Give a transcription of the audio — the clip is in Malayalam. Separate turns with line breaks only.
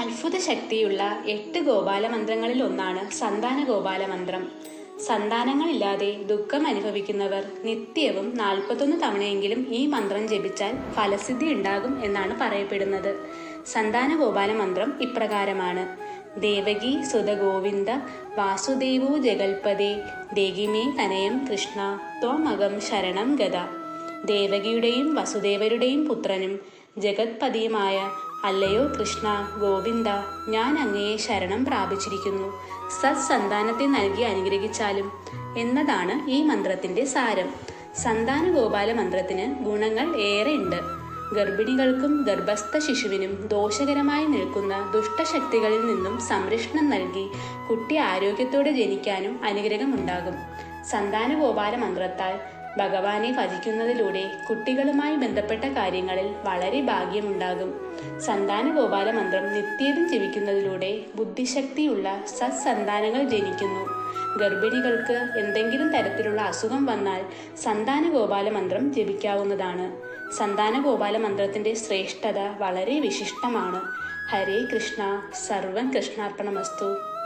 അത്ഭുത ശക്തിയുള്ള എട്ട് ഗോപാല മന്ത്രങ്ങളിൽ ഒന്നാണ് സന്താന ഗോപാല മന്ത്രം സന്താനങ്ങളില്ലാതെ ദുഃഖം അനുഭവിക്കുന്നവർ നിത്യവും നാൽപ്പത്തൊന്ന് തവണയെങ്കിലും ഈ മന്ത്രം ജപിച്ചാൽ ഫലസിദ്ധി ഉണ്ടാകും എന്നാണ് പറയപ്പെടുന്നത്. സന്താന ഗോപാല മന്ത്രം ഇപ്രകാരമാണ്. ദേവകി സുത ഗോവിന്ദ വാസുദേവോ ജഗൽപദേ ദേഗിമേ തനയം കൃഷ്ണ ത്വമകം ശരണം ഗത ദേവകിയുടെയും വസുദേവരുടെയും പുത്രനും ജഗത്പതിയുമായ അല്ലയോ കൃഷ്ണ ഗോവിന്ദ ഞാൻ അങ്ങയെ ശരണം പ്രാപിച്ചിരിക്കുന്നു. സത്സന്താനത്തെ നൽകി അനുഗ്രഹിച്ചാലും. എന്നതാണ് ഈ മന്ത്രത്തിന്റെ സാരം. സന്താന ഗോപാല മന്ത്രത്തിന് ഗുണങ്ങൾ ഏറെയുണ്ട്. ഗർഭിണികൾക്കും ഗർഭസ്ഥ ശിശുവിനും ദോഷകരമായി നിൽക്കുന്ന ദുഷ്ടശക്തികളിൽ നിന്നും സംരക്ഷണം നൽകി കുട്ടി ആരോഗ്യത്തോടെ ജനിക്കാനും അനുഗ്രഹമുണ്ടാകും. സന്താന ഗോപാല മന്ത്രത്താൽ ഭഗവാനെ ഭജിക്കുന്നതിലൂടെ കുട്ടികളുമായി ബന്ധപ്പെട്ട കാര്യങ്ങളിൽ വളരെ ഭാഗ്യമുണ്ടാകും. സന്താന ഗോപാല മന്ത്രം നിത്യവും ജപിക്കുന്നതിലൂടെ ബുദ്ധിശക്തിയുള്ള സത്സന്താനങ്ങൾ ജനിക്കുന്നു. ഗർഭിണികൾക്ക് എന്തെങ്കിലും തരത്തിലുള്ള അസുഖം വന്നാൽ സന്താന ഗോപാല മന്ത്രം ജപിക്കാവുന്നതാണ്. സന്താന ഗോപാല മന്ത്രത്തിന്റെ ശ്രേഷ്ഠത വളരെ വിശിഷ്ടമാണ്. ഹരേ കൃഷ്ണ സർവൻ കൃഷ്ണാർപ്പണമസ്തു.